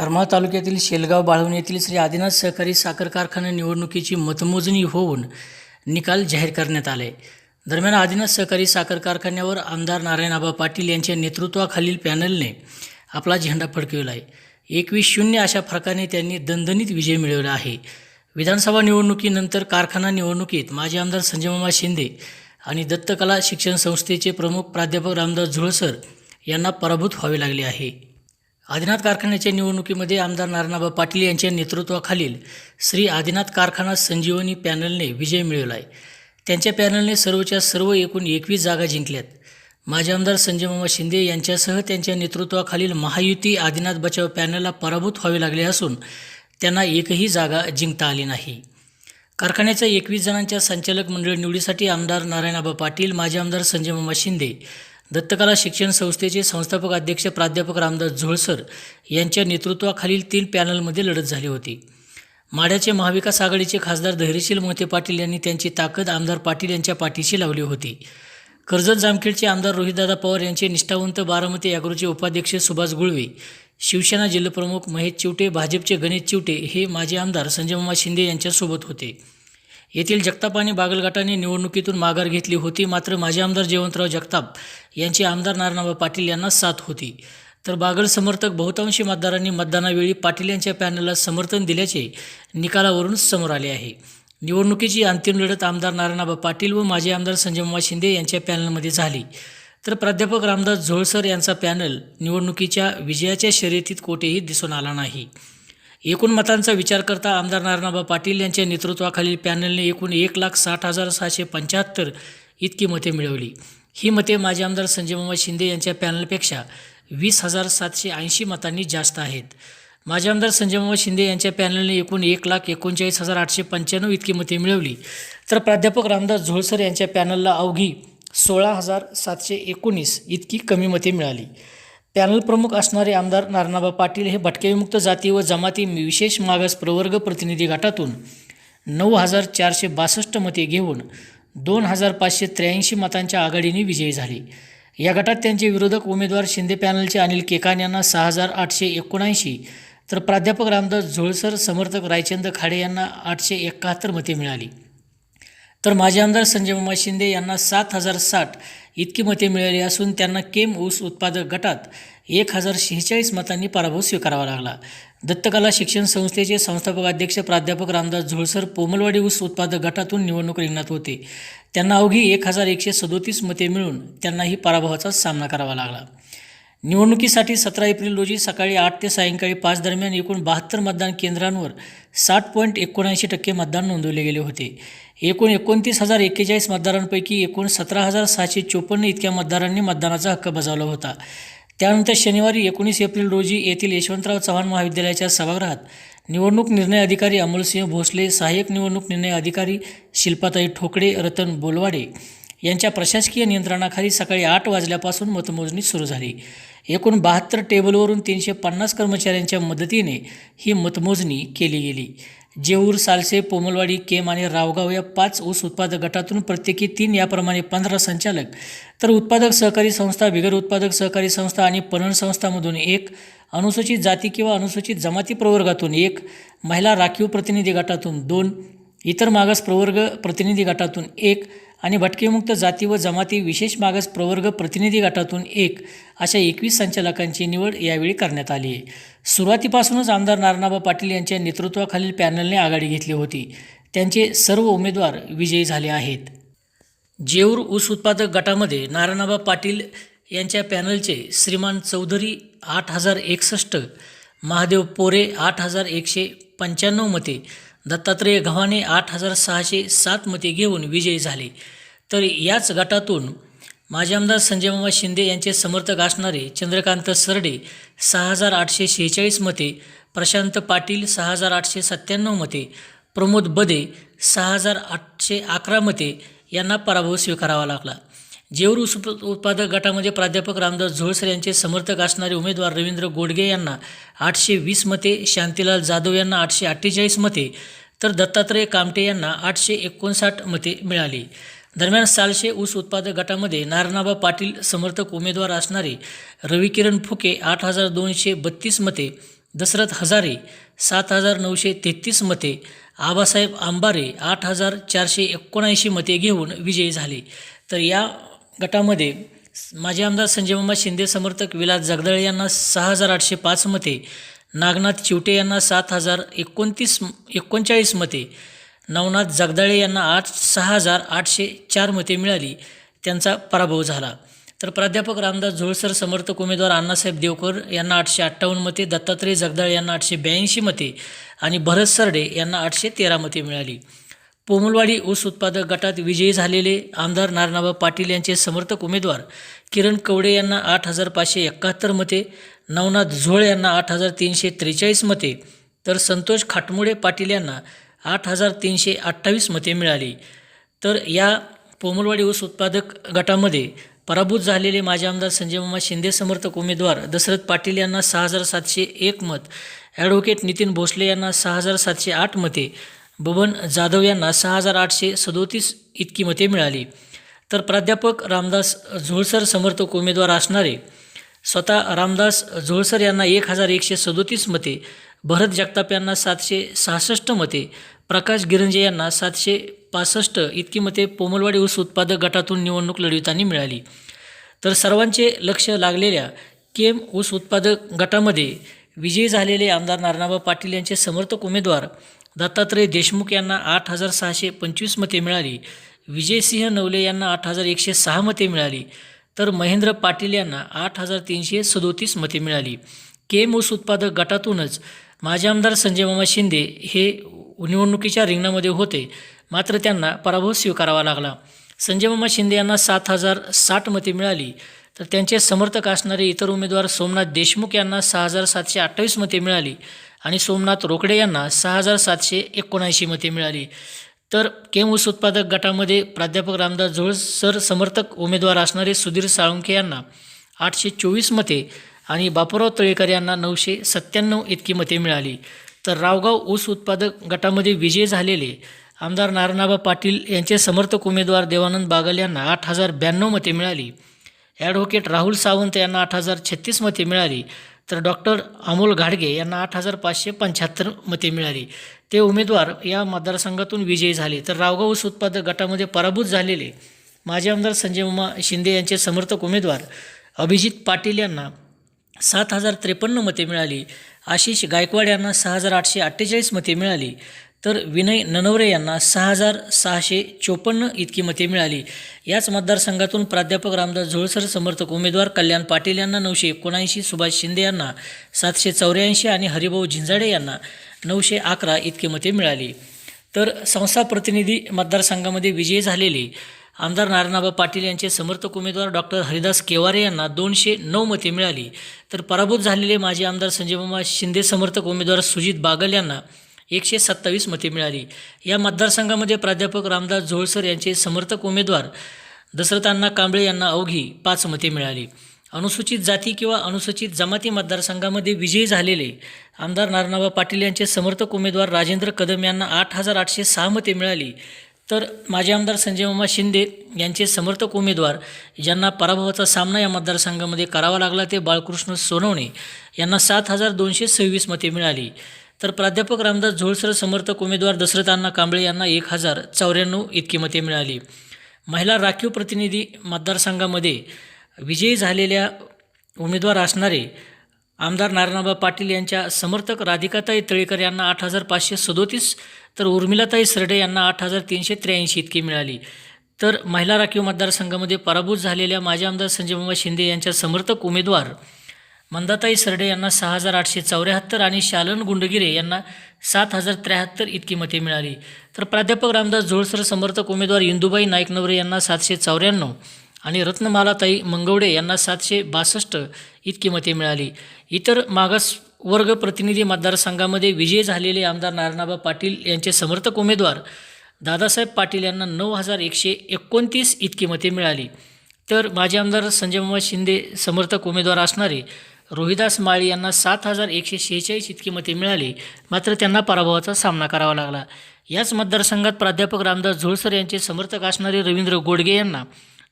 करमाळ तालुक्यातील शेलगाव बाळवण येथील श्री आदिनाथ सहकारी साखर कारखाना निवडणुकीची मतमोजणी होऊन निकाल जाहीर करण्यात आले. दरम्यान आदिनाथ सहकारी साखर कारखान्यावर आमदार नारायणआबा पाटील यांच्या नेतृत्वाखालील पॅनलने आपला झेंडा फडकविला आहे एकवीस शून्य अशा फरकाने त्यांनी दणदणीत विजय मिळवला आहे. विधानसभा निवडणुकीनंतर कारखाना निवडणुकीत माजी आमदार संजयमामा शिंदे आणि दत्तकला शिक्षण संस्थेचे प्रमुख प्राध्यापक रामदास झुळसर यांना पराभूत व्हावे लागले आहे. आदिनाथ कारखान्याच्या निवडणुकीमध्ये आमदार नारायणबा पाटील यांच्या नेतृत्वाखालील श्री आदिनाथ कारखाना संजीवनी पॅनलने विजय मिळवला आहे त्यांच्या पॅनलने सर्वच्या सर्व एकूण एकवीस जागा जिंकल्यात. माजी आमदार संजयमामा शिंदे यांच्यासह त्यांच्या नेतृत्वाखालील महायुती आदिनाथ बचाव पॅनलला पराभूत व्हावे लागले असून त्यांना एकही जागा जिंकता आली नाही. कारखान्याच्या एकवीस जणांच्या संचालक मंडळ निवडीसाठी आमदार नारायणाबा पाटील माजी आमदार संजयमामा शिंदे दत्तकला शिक्षण संस्थेचे संस्थापक अध्यक्ष प्राध्यापक रामदास झोळसर यांच्या नेतृत्वाखालील तीन पॅनलमध्ये लढत झाली होती. माढ्याचे महाविकास आघाडीचे खासदार धैर्यशील मोहिते पाटील यांनी त्यांची ताकद आमदार पाटील यांच्या पाठीशी लावली होती. कर्जत जामखेडचे आमदार रोहितदादा पवार यांचे निष्ठावंत बारामती अॅग्रोचे उपाध्यक्ष सुभाष गुळवे शिवसेना जिल्हाप्रमुख महेश चिवटे भाजपचे गणेश चिवटे हे माजी आमदार संजयमामा शिंदे यांच्यासोबत होते. येथील जगताप आणि बागलगटाने निवडणुकीतून माघार घेतली होती. मात्र माजी आमदार जयवंतराव जगताप यांचे आमदार नारायणबा पाटील यांना साथ होती. तर बागल समर्थक बहुतांशी मतदारांनी मतदानावेळी पाटील यांच्या पॅनलला समर्थन दिल्याचे निकालावरून समोर आले आहे. निवडणुकीची अंतिम लढत आमदार नारायणबा पाटील व माजी आमदार संजयमामा शिंदे यांच्या पॅनलमध्ये झाली. तर प्राध्यापक रामदास झोळसर यांचा पॅनल निवडणुकीच्या विजयाच्या शर्यतीत कोठेही दिसून आला नाही. एकूण मतांचा विचार करता आमदार नारायणबा पाटील यांच्या नेतृत्वाखालील पॅनलने एकूण एक लाख साठ हजार सहाशे पंच्याहत्तर इतकी मते मिळवली. ही मते माजी आमदार संजयमामा शिंदे यांच्या पॅनलपेक्षा वीस हजार सातशे ऐंशी मतांनी जास्त आहेत. माजी आमदार संजयमामा शिंदे यांच्या पॅनलने एकूण एक लाख एकोणचाळीस हजार आठशे पंच्याण्णव इतकी मते मिळवली. तर प्राध्यापक रामदास झोळसर यांच्या पॅनलला अवघी सोळा हजार सातशे एकोणीस इतकी कमी मते मिळाली. पॅनल प्रमुख असणारे आमदार नारायणबा पाटील हे भटकेविमुक्त जाती व जमाती विशेष मागास प्रवर्ग प्रतिनिधी गटातून नऊ हजार चारशे बासष्ट मते घेऊन दोन हजार पाचशे त्र्याऐंशी मतांच्या आघाडीने विजयी झाले. या गटात त्यांचे विरोधक उमेदवार शिंदे पॅनलचे अनिल केकान यांना सहा हजार आठशे एकोणऐंशी तर प्राध्यापक रामदास झोळसर समर्थक रायचंद खाडे यांना आठशे एकाहत्तर मते मिळाली. तर माजी आमदार संजय मामा शिंदे यांना सात हजार साठ इतकी मते मिळाली असून त्यांना केम ऊस उत्पादक गटात एक हजार शेहेचाळीस मतांनी पराभव स्वीकारावा लागला. दत्तकला शिक्षण संस्थेचे संस्थापक अध्यक्ष प्राध्यापक रामदास झोळसर पोमलवाडी ऊस उत्पादक गटातून निवडणूक रिंगणात होते. त्यांना अवघी एक हजार एकशे सदोतीस मते मिळून त्यांनाही पराभवाचा सामना करावा लागला. निवडणुकीसाठी सतरा एप्रिल रोजी सकाळी आठ ते सायंकाळी पाच दरम्यान एकूण बहात्तर मतदान केंद्रांवर साठ पॉईंट एकोणऐंशी टक्के मतदान नोंदवले गेले होते. एकूण एकोणतीस हजार एक्केचाळीस मतदारांपैकी एकूण सतरा हजार सहाशे चोपन्न इतक्या मतदारांनी मतदानाचा हक्क बजावला होता. त्यानंतर शनिवारी एकोणीस एप्रिल रोजी येथील यशवंतराव चव्हाण महाविद्यालयाच्या सभागृहात निवडणूक निर्णय अधिकारी अमोलसिंह भोसले सहाय्यक निवडणूक निर्णय अधिकारी शिल्पाताई ठोकडे रतन बोलवाडे यांच्या प्रशासकीय नियंत्रणाखाली सकाळी आठ वाजल्यापासून मतमोजणी सुरू झाली. एकूण बहात्तर टेबलवरून तीनशे पन्नास कर्मचाऱ्यांच्या मदतीने ही मतमोजणी केली गेली. जेऊर सालसे पोमलवाडी केम आणि रावगाव या पाच ऊस उत्पादक गटातून प्रत्येकी तीन याप्रमाणे पंधरा संचालक. तर उत्पादक सहकारी संस्था बिगर उत्पादक सहकारी संस्था आणि पणन संस्थामधून एक अनुसूचित जाती किंवा अनुसूचित जमाती प्रवर्गातून एक महिला राखीव प्रतिनिधी गटातून दोन इतर मागास प्रवर्ग प्रतिनिधी गटातून एक आणि भटकेमुक्त जाती व जमाती विशेष मागास प्रवर्ग प्रतिनिधी गटातून एक अशा एकवीस संचालकांची निवड यावेळी करण्यात आली. आहे सुरुवातीपासूनच आमदार नारायणबा पाटील यांच्या नेतृत्वाखालील पॅनलने आघाडी घेतली होती. त्यांचे सर्व उमेदवार विजयी झाले आहेत. जेऊर ऊस उत्पादक गटामध्ये नारायणबा पाटील यांच्या पॅनलचे श्रीमान चौधरी आठ हजार एकसष्ट महादेव पोरे आठ हजार एकशे पंच्याण्णव मते दत्तात्रेय गव्हाणे आठ हजार सहाशे सात मते घेऊन विजयी झाले. तर याच गटातून माजी आमदार संजयमामा शिंदे यांचे समर्थक असणारे चंद्रकांत सरडे सहा हजार आठशे शेहेचाळीस मते प्रशांत पाटील सहा हजार आठशे सत्त्याण्णव मते प्रमोद बदे सहा हजार आठशे अकरा मते यांना पराभव स्वीकारावा लागला. जेऊर ऊस उप- उत्पादक गटामध्ये प्राध्यापक रामदास झोळसर यांचे समर्थक असणारे उमेदवार रवींद्र गोडगे यांना आठशे वीस मते शांतीलाल जाधव यांना आठशे अठ्ठेचाळीस मते तर दत्तात्रय कामटे यांना आठशे एकोणसाठ मते मिळाली. दरम्यान सालशे ऊस उत्पादक गटामध्ये नारायणाबा पाटील समर्थक उमेदवार असणारे रविकिरण फुके आठ हजार दोनशे बत्तीस मते दशरथ हजारे सात हजार नऊशे तेहतीस मते आबासाहेब आंबारे आठ हजार चारशे एकोणऐंशी मते घेऊन विजयी झाले. तर या गटामध्ये माजी आमदार संजयमामा शिंदे समर्थक विलास जगदाळे यांना सहा हजार आठशे पाच मते नागनाथ चिवटे यांना सात हजार एकोणतीस एकोणचाळीस मते नवनाथ जगदाळे यांना आठ सहा हजार आठशे चार मते मिळाली. त्यांचा पराभव झाला. तर प्राध्यापक रामदास झोळसर समर्थक उमेदवार अण्णासाहेब देवकर यांना आठशे अठ्ठावन्न मते दत्तात्रय जगदाळे यांना आठशे ब्याऐंशी मते आणि भरत सरडे यांना आठशे तेरा मते मिळाली. पोमलवाडी ऊस उत्पादक गटात विजयी झालेले आमदार नारनाबा पाटील यांचे समर्थक उमेदवार किरण कवडे यांना आठ हजार पाचशे एकाहत्तर मते नवनाथ झोळ यांना आठ हजार तीनशे त्रेचाळीस मते तर संतोष खाटमुडे पाटील यांना आठ हजार तीनशे अठ्ठावीस मते मिळाली. तर या पोमलवाडी ऊस उत्पादक गटामध्ये पराभूत झालेले माजी आमदार संजय मामा शिंदे समर्थक उमेदवार दशरथ पाटील यांना सहा हजार सातशे एक मत ॲडव्होकेट नितीन भोसले यांना सहा हजार सातशे आठ मते बबन जाधव यांना सहा हजार आठशे सदोतीस इतकी मते मिळाली. तर प्राध्यापक रामदास झोळसर समर्थक उमेदवार असणारे स्वतः रामदास झोळसर यांना एक हजार एकशे सदोतीस मते भरत जगताप यांना सातशे सहासष्ट मते प्रकाश गिरंजे यांना सातशे पासष्ट इतकी मते पोमलवाडी ऊस उत्पादक गटातून निवडणूक लढविताना मिळाली. तर सर्वांचे लक्ष लागलेल्या केम ऊस उत्पादक गटामध्ये विजयी झालेले आमदार नारनाबा पाटील यांचे समर्थक उमेदवार दत्तात्रय देशमुख यांना आठ हजार सहाशे पंचवीस मते मिळाली. विजयसिंह नवले यांना आठ हजार एकशे सहा मते मिळाली. तर महेंद्र पाटील यांना आठ हजार तीनशे सदोतीस मते मिळाली. केम ऊस उत्पादक गटातूनच माजी आमदार संजय मामा शिंदे हे निवडणुकीच्या रिंगणामध्ये होते. मात्र त्यांना पराभव स्वीकारावा लागला. संजय मामा शिंदे यांना सात हजार साठ मते मिळाली. तर त्यांचे समर्थक असणारे इतर उमेदवार सोमनाथ देशमुख यांना सहा हजार सातशे अठ्ठावीस मते मिळाली. आणि सोमनाथ रोकडे यांना सहा हजार सातशे एकोणऐंशी मते मिळाली. तर केम ऊस उत्पादक गटामध्ये प्राध्यापक रामदास झोळ सर समर्थक उमेदवार असणारे सुधीर साळुंखे यांना आठशे चोवीस मते आणि बापूराव तळेकर यांना नऊशे सत्त्याण्णव इतकी मते मिळाली. तर रावगाव ऊस उत्पादक गटामध्ये विजय झालेले आमदार नारायणाबा पाटील यांचे समर्थक उमेदवार देवानंद बागल यांना आठ हजार ब्याण्णव मते मिळाली. ॲडव्होकेट राहुल सावंत यांना आठ हजार छत्तीस मते मिळाली. तर डॉक्टर अमोल घाडगे यांना आठ हजार पाचशे पंच्याहत्तर मते मिळाली. ते उमेदवार या मतदारसंघातून विजयी झाले. तर रावगाव ऊस उत्पादक गटामध्ये पराभूत झालेले माजी आमदार संजय उमा शिंदे यांचे समर्थक उमेदवार अभिजित पाटील यांना सात हजार त्रेपन्न मते मिळाली. आशिष गायकवाड यांना सहा हजार आठशे अठ्ठेचाळीस मते मिळाली. तर विनय ननवरे यांना सहा हजार सहाशे चोपन्न इतकी मते मिळाली. याच मतदारसंघातून प्राध्यापक रामदास झोळसर समर्थक उमेदवार कल्याण पाटील यांना नऊशे एकोणऐंशी सुभाष शिंदे यांना सातशे चौऱ्याऐंशी आणि हरिभाऊ झिंजाडे यांना नऊशे अकरा इतकी मते मिळाली. तर संस्था प्रतिनिधी मतदारसंघामध्ये विजयी झालेले आमदार नारायणबाबा पाटील यांचे समर्थक उमेदवार डॉक्टर हरिदास केवारे यांना दोनशे नऊ मते मिळाली. तर पराभूत झालेले माजी आमदार संजय शिंदे समर्थक उमेदवार सुजित बागल यांना एकशे सत्तावीस मते मिळाली. या मतदारसंघामध्ये प्राध्यापक रामदास झोळसर यांचे समर्थक उमेदवार दशरथांना कांबळे यांना अवघी पाच मते मिळाली. अनुसूचित जाती किंवा अनुसूचित जमाती मतदारसंघामध्ये विजयी झालेले आमदार नारनाबा पाटील यांचे समर्थक उमेदवार राजेंद्र कदम यांना आठ हजार आठशे सहा मते मिळाली. तर माजी आमदार संजय मामा शिंदे यांचे समर्थक उमेदवार ज्यांना पराभवाचा सामना या मतदारसंघामध्ये करावा लागला ते बाळकृष्ण सोनवणे यांना सात हजार दोनशे सव्वीस मते मिळाली. तर प्राध्यापक रामदास झोळसर समर्थक उमेदवार दशरथ अण्णा कांबळे यांना एक हजार चौऱ्याण्णव इतकी मते मिळाली. महिला राखीव प्रतिनिधी मतदारसंघामध्ये विजयी झालेल्या उमेदवार असणारे आमदार नारायणबा पाटील यांच्या समर्थक राधिकाताई तळेकर यांना आठ हजार पाचशे सदोतीस तर उर्मिलाताई सरडे यांना आठ हजार तीनशे त्र्याऐंशी इतकी मिळाली. तर महिला राखीव मतदारसंघामध्ये पराभूत झालेल्या माजी आमदार संजयबाबा शिंदे यांच्या समर्थक उमेदवार मंदाताई सरडे यांना सहा हजार आठशे चौऱ्याहत्तर आणि शालन गुंडगिरे यांना सात हजार त्र्याहत्तर इतकी मते मिळाली. तर प्राध्यापक रामदास झोळसर समर्थक उमेदवार इंदुबाई नाईकनवरे यांना सातशे चौऱ्याण्णव आणि रत्नमालाताई मंगवडे यांना सातशे बासष्ट इतकी मते मिळाली. इतर मागास वर्ग प्रतिनिधी मतदारसंघामध्ये विजयी झालेले आमदार नारायणबा पाटील यांचे समर्थक उमेदवार दादासाहेब पाटील यांना नऊ हजार एकशे एकोणतीस इतकी मते मिळाली. तर माजी आमदार संजय मामा शिंदे समर्थक उमेदवार असणारे रोहिदास माळी यांना सात हजार एकशे शेहेचाळीस इतकी मते मिळाली. मात्र त्यांना पराभवाचा सामना करावा लागला. याच मतदारसंघात प्राध्यापक रामदास झोळसर यांचे समर्थक असणारे रवींद्र गोडगे यांना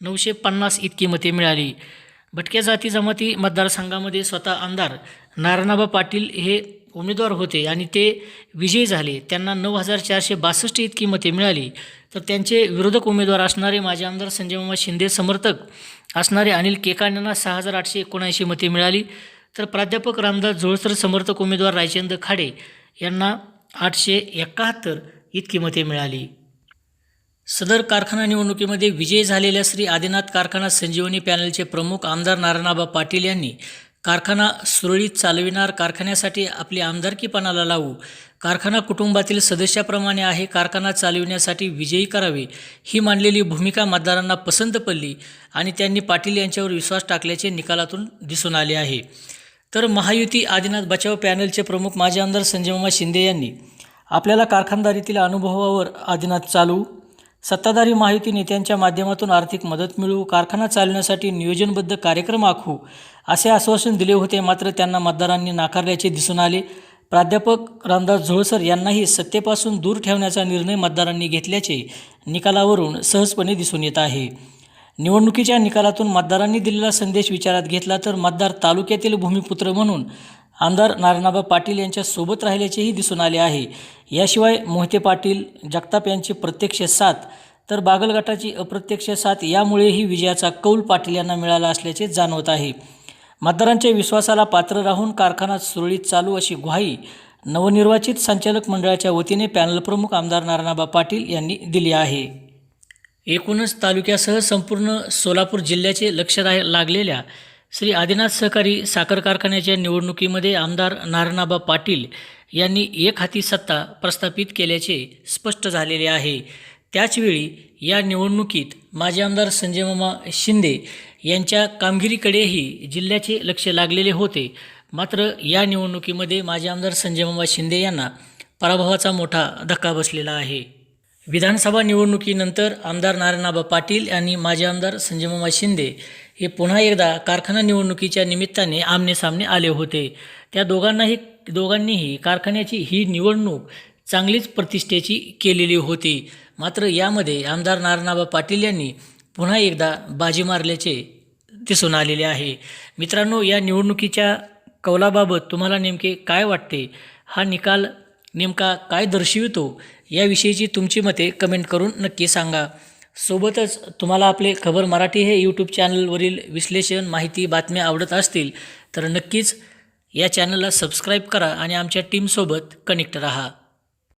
नऊशे पन्नास इतकी मते मिळाली. भटक्या जाती जमाती मतदारसंघामध्ये स्वतः आमदार नारायणाबा पाटील हे उमेदवार होते आणि ते विजयी झाले. त्यांना नऊ हजार चारशे बासष्ट इतकी मते मिळाली. तर त्यांचे विरोधक उमेदवार असणारे माजी आमदार संजय मामा शिंदे समर्थक असणारे अनिल केकान्यांना सहा हजार आठशे एकोणऐंशी मते मिळाली. तर प्राध्यापक रामदास जोळसर समर्थक उमेदवार रायचंद खाडे यांना आठशे एकाहत्तर इतकी मते मिळाली. सदर कारखाना निवडणुकीमध्ये विजयी झालेल्या श्री आदिनाथ कारखाना संजीवनी पॅनलचे प्रमुख आमदार नारायणाबा पाटील यांनी कारखाना सुरळीत चालविणार कारखान्यासाठी आपली आमदारकी पणाला लावू कारखाना कुटुंबातील सदस्याप्रमाणे आहे. कारखाना चालविण्यासाठी विजयी करावे ही मांडलेली भूमिका मतदारांना पसंत पडली आणि त्यांनी पाटील यांच्यावर विश्वास टाकल्याचे निकालातून दिसून आले आहे. तर महायुती आदिनाथ बचाव पॅनलचे प्रमुख माजी आमदार संजयमामा शिंदे यांनी आपल्याला कारखानदारीतील अनुभवावर आदिनाथ चालू सत्ताधारी माहिती नेत्यांच्या माध्यमातून आर्थिक मदत मिळवू कारखाना चालवण्यासाठी नियोजनबद्ध कार्यक्रम आखू असे आश्वासन दिले होते. मात्र त्यांना मतदारांनी नाकारल्याचे दिसून आले. प्राध्यापक रामदास झोळसर यांनाही सत्तेपासून दूर ठेवण्याचा निर्णय मतदारांनी घेतल्याचे निकालावरून सहजपणे दिसून येत आहे. निवडणुकीच्या निकालातून मतदारांनी दिलेला संदेश विचारात घेतला तर मतदार तालुक्यातील भूमिपुत्र म्हणून आमदार नारायणाबा पाटील यांच्या सोबत राहिल्याचेही दिसून आले आहे. याशिवाय मोहिते पाटील जगताप यांची प्रत्यक्ष साथ तर बागलगटाची अप्रत्यक्ष साथ यामुळेही विजयाचा कौल पाटील यांना मिळाला असल्याचे जाणवत आहे. मतदारांच्या विश्वासाला पात्र राहून कारखाना सुरळीत चालू अशी ग्वाही नवनिर्वाचित संचालक मंडळाच्या वतीने पॅनल प्रमुख आमदार नारायणबा पाटील यांनी दिली आहे. एकूणच तालुक्यासह संपूर्ण सोलापूर जिल्ह्याचे लक्ष रा लागलेल्या श्री आदिनाथ सहकारी साखर कारखान्याच्या निवडणुकीमध्ये आमदार नारायणबा पाटील यांनी एक हाती सत्ता प्रस्थापित केल्याचे स्पष्ट झालेले आहे. त्याचवेळी या निवडणुकीत माजी आमदार संजय मामा शिंदे यांच्या कामगिरीकडेही जिल्ह्याचे लक्ष लागलेले होते. मात्र या निवडणुकीमध्ये माजी आमदार संजय मामा शिंदे यांना पराभवाचा मोठा धक्का बसलेला आहे. विधानसभा निवडणुकीनंतर आमदार नारायणाबा पाटील आणि माजी आमदार संजयमामा शिंदे हे पुन्हा एकदा कारखाना निवडणुकीच्या निमित्ताने आमनेसामने आले होते. त्या दोघांनाही दोघांनीही कारखान्याची ही निवडणूक चांगलीच प्रतिष्ठेची केलेली होती. मात्र यामध्ये आमदार नारायणाबा पाटील यांनी पुन्हा एकदा बाजी मारल्याचे दिसून आलेले आहे. मित्रांनो या निवडणुकीच्या कौलाबाबत तुम्हाला नेमके काय वाटते? हा निकाल नेमका काय दर्शवितो? याविषयीची तुमची मते कमेंट करून नक्की सांगा. सोबतच तुम्हाला आपले खबर मराठी हे यूट्यूब चॅनलवरील विश्लेषण माहिती बातम्या आवडत असतील तर नक्कीच या चॅनलला सबस्क्राईब करा आणि आमच्या टीमसोबत कनेक्ट रहा.